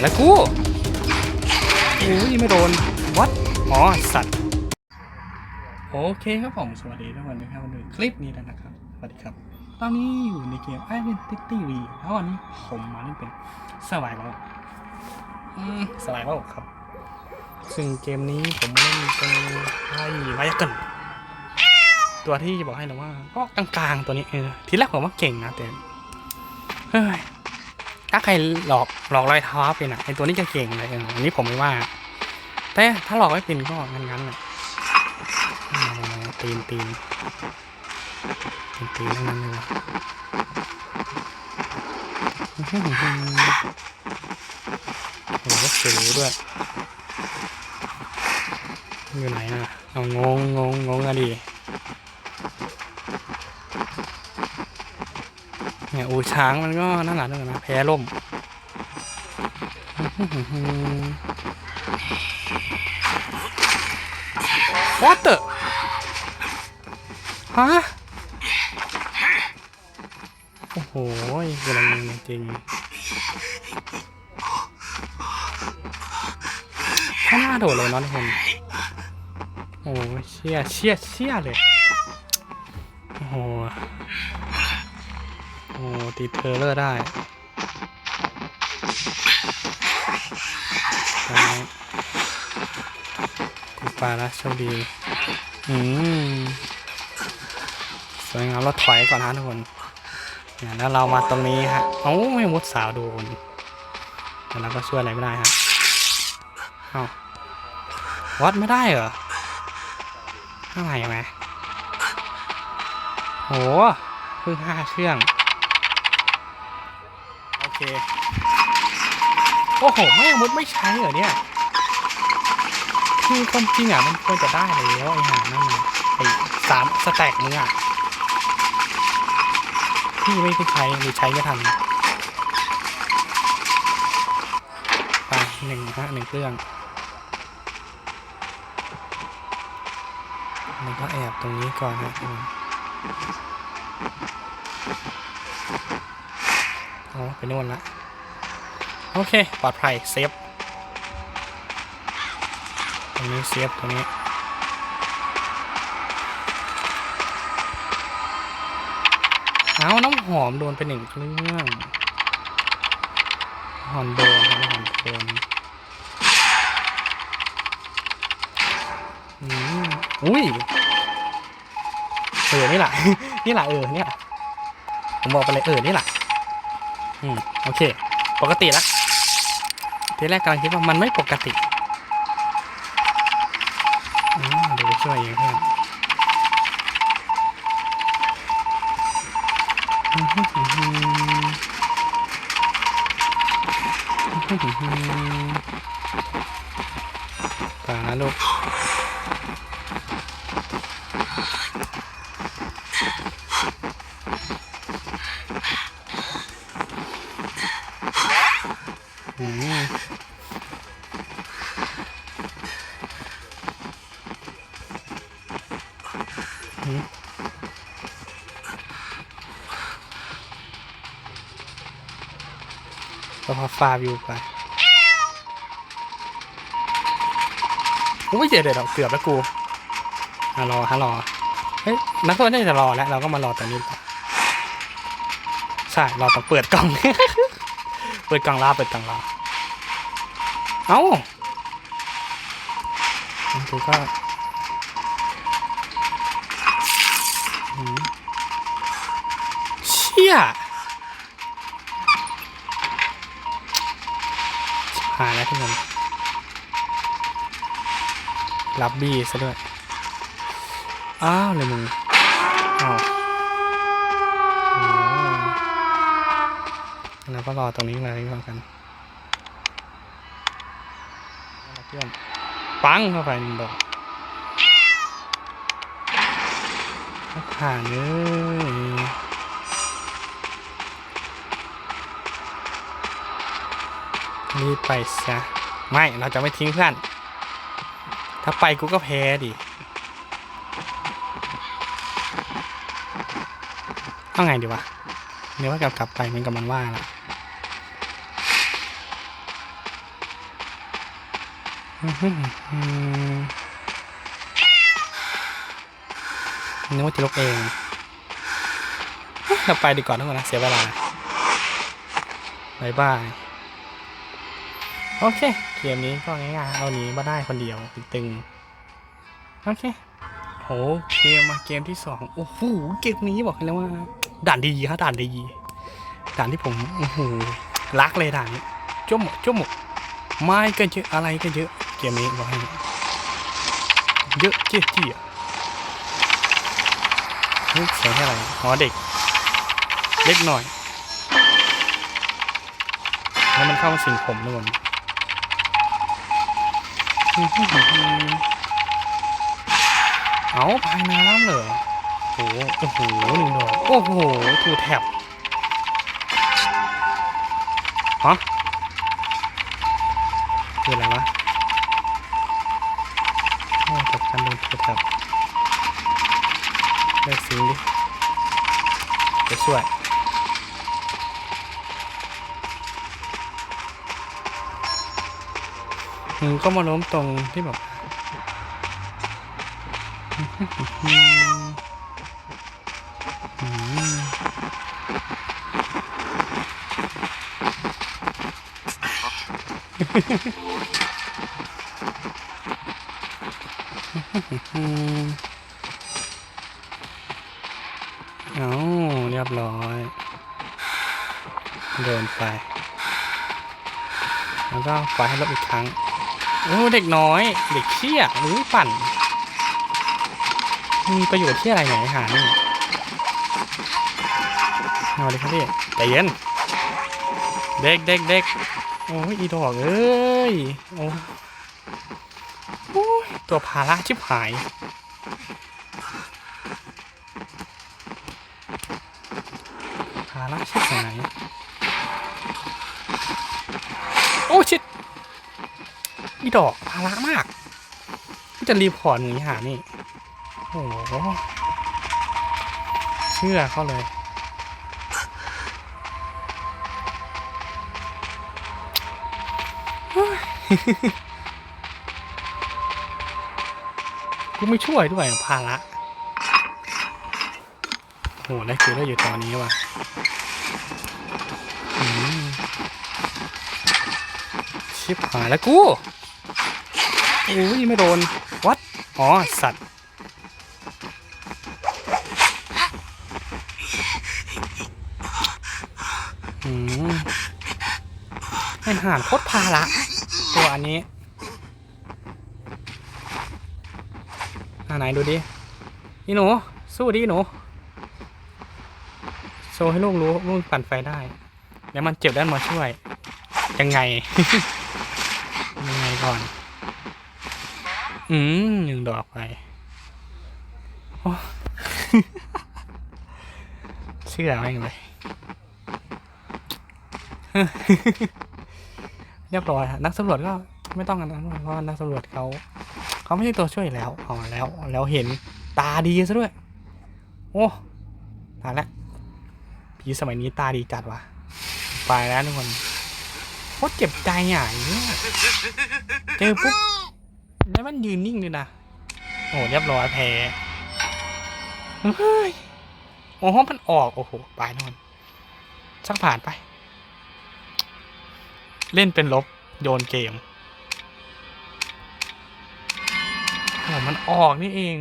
แล้วกูอุ้ยไม่โดนวัดอ๋อสัตว์ โอเคครับผม สวัสดีทุกคนนะครับมาดูคลิปนี้แล้วนะครับ สวัสดีครับ ตอนนี้อยู่ในเกม Identity V แล้ววันนี้ผมมาเล่นเป็นสวายแล้วอืมสวายแล้วครับ ซึ่งเกมนี้ผมเล่นเป็นไพ่ไวายกันตัวที่จะบอกให้เราว่าก็กลางๆตัวนี้เออทีแรกผมว่าเก่งนะแต่เฮ้ย ถ้าใครหลอกหลอกลอยเท้าเป็นอะไอตัวนี้จะเก่งเลยอันนี้ผมไม่ว่า แต่ถ้าหลอกไม่เป็นก็งั้นๆน่ะอืมตีนตีนตีนตีนนั้นเลยวะโอ้โหสูงด้วยอยู่ไหนอะเอางงงงงงอะดิ เนี่ยอูช้างมันก็นั่นแหละนั่นแหละนะแพ้ล่มอื้อหือ What ฮะ โอ้โหกำลังจริงข้างหน้าโดดเลยเนาะทุกคนโอ้เชี่ยเชี่ยเชี่ยเลย โอ้โห โอ้โหตีเทอร์เลอร์ได้ไปกูปลาละโชคดี อืมสวยงามเราถอยก่อนฮะทุกคนเนี่ยแล้วเรามาตรงนี้ฮะเอ้ไม่มุดสาวโดนแต่เราก็ช่วยอะไรไม่ได้ฮะเอ้าวัดไม่ได้เหรออะไรไหมโหเพิ่งห้าเครื่อง เค โอ้โห แม่งมุดไม่ใช้เหรอเนี่ย คือความจริงอะมันควรจะได้แล้วไอ้หานั่นนะไอ้สามสแต็กมึงอะพี่ไม่ได้ใช้หรือใช้ไม่ทันไปหนึ่งฮะหนึ่งเครื่องแล้วก็แอบตรงนี้ก่อนนะ อืมโอ้ไปนู่นละ โอเค ปลอดภัย เซฟ ตรงนี้ เซฟ ตรงนี้เอาน้ำหอมโดนไปหนึ่งเครื่องหอนโดนหอนโดนอืมอุ้ยเออนี่แหละ นี่แหละเออเนี่ยผมบอกไปเลยเออนี่แหละ อืมโอเค ปกติละทีแรกกำลังคิดว่ามันไม่ปกติอ่าเดี๋ยวไปช่วยเองเพื่อนป่านะลูก ก็พอฟาวิวไปอุ้ยเดี๋ยวเดี๋ยวเกือบแล้วกูฮารอฮารอเฮ้ยนักโทษน่าจะรอแล้ว เราก็มารอตรงนี้ใช่ราต้องเปิดกล่อง เปิดกล่องลาเปิดกล่องลาเอ้ากูก็หืมเชี่ยหายแล้วทุกคนรับบี้ซะด้วย อ้าวเลยมึง อ้าวโอ้แล้ว ก็รอตรงนี้เลยก็แล้วกันเอาละเพื่อนปังเข้าไปหนึ่งดอกผ่านเลยรีบไปซะไม่ เราจะไม่ทิ้งเพื่อน ถ้าไปกูก็แพ้ดิเอาไงดีวะเดี๋ยวว่ากลับกลับไปมันกำลังว่าละ อื้อหืออืม นึกว่าจะลุกเอง เราไปดีกว่าทุกคนนะ เสียเวลาบายบาย โอเค เกมนี้ก็ง่ายๆเอาหนี้มาได้คนเดียวตึง โอเคโอเคมาเกมที่สองโอ้โห เกมนี้บอกเลยว่า ด่านดีครับด่านดี ด่านที่ผมโอ้โหรักเลยด่านนี้จ้มหมจ้มหมไม้ก็เยอะอะไรก็เยอะ เกมนี้บอกให้เยอะเจี๊ยจี๊ยนี่เสียงอะไรอ๋อเด็ก เล็กหน่อย แล้วมันเข้ามาสิงผมด้วยเอาพายน้ำเหรอโอ้โหโอ้โหหนึ่งดอกโอ้โหทูแท็บฮะคืออะไรวะ โอ้จันโดนทูแท็บเลิกสิงดิไปช่วยมึงก็มาล้มตรงที่แบบอืม เอาเรียบร้อย เดินไป แล้วก็ปให้ลบอีกครั้งโอ้เด็กน้อย เด็กเชี่ยหรือปั่น มีประโยชน์ที่อะไรไหนหานี่เอาเลยครับพี่ใจเย็น เด็กเด็กเด็กโอ้ยอีดอกเอ้ย โอ้ ตัวภาระชิบหาย ภาระชิบหาย โอ้ชิดอีดอกภาระมากที่จะรีพอร์ตอย่างนี้หานี่โอ้โหเชื่อเขาเลย กูไม่ช่วยด้วยภาระโหได้คือได้อยู่ตอนนี้ว่ะอืมชิบหายแล้วกูโอ้ยไม่โดน วัด อ๋อ สัตว์ อืมเป็นห่านโคตรพาละ ตัวอันนี้อ่า ไหนดูดินี่หนู สู้ดิหนูโชว์ให้ลูกรู้ลูกปั่นไฟได้เดี๋ยวมันเจ็บด้านมาช่วย ยังไง ยังไงก่อน อืมหนึ่งดอกไปโอ้เชื่อไม่งเลยเรียบร้อยนักสำรวจก็ไม่ต้องกันนะเพราะนักสำรวจเขา เขาไม่ใช่ตัวช่วยแล้วอ๋อแล้วแล้วเห็นตาดีซะด้วย โอ้ตายแล้วผีสมัยนี้ตาดีจัดว่ะไปแล้วทุกคนโคตรเจ็บใจอะอย่างเงี้ยเจอปุ๊บแล้วมันยืนนิ่งเลยนะโอ้เรียบร้อยแพ้เฮ้ยโอ้โหมันออกโอ้โหไปนอนช่างผ่านไป เล่นเป็นลบโยนเกม มันออกนี่เอง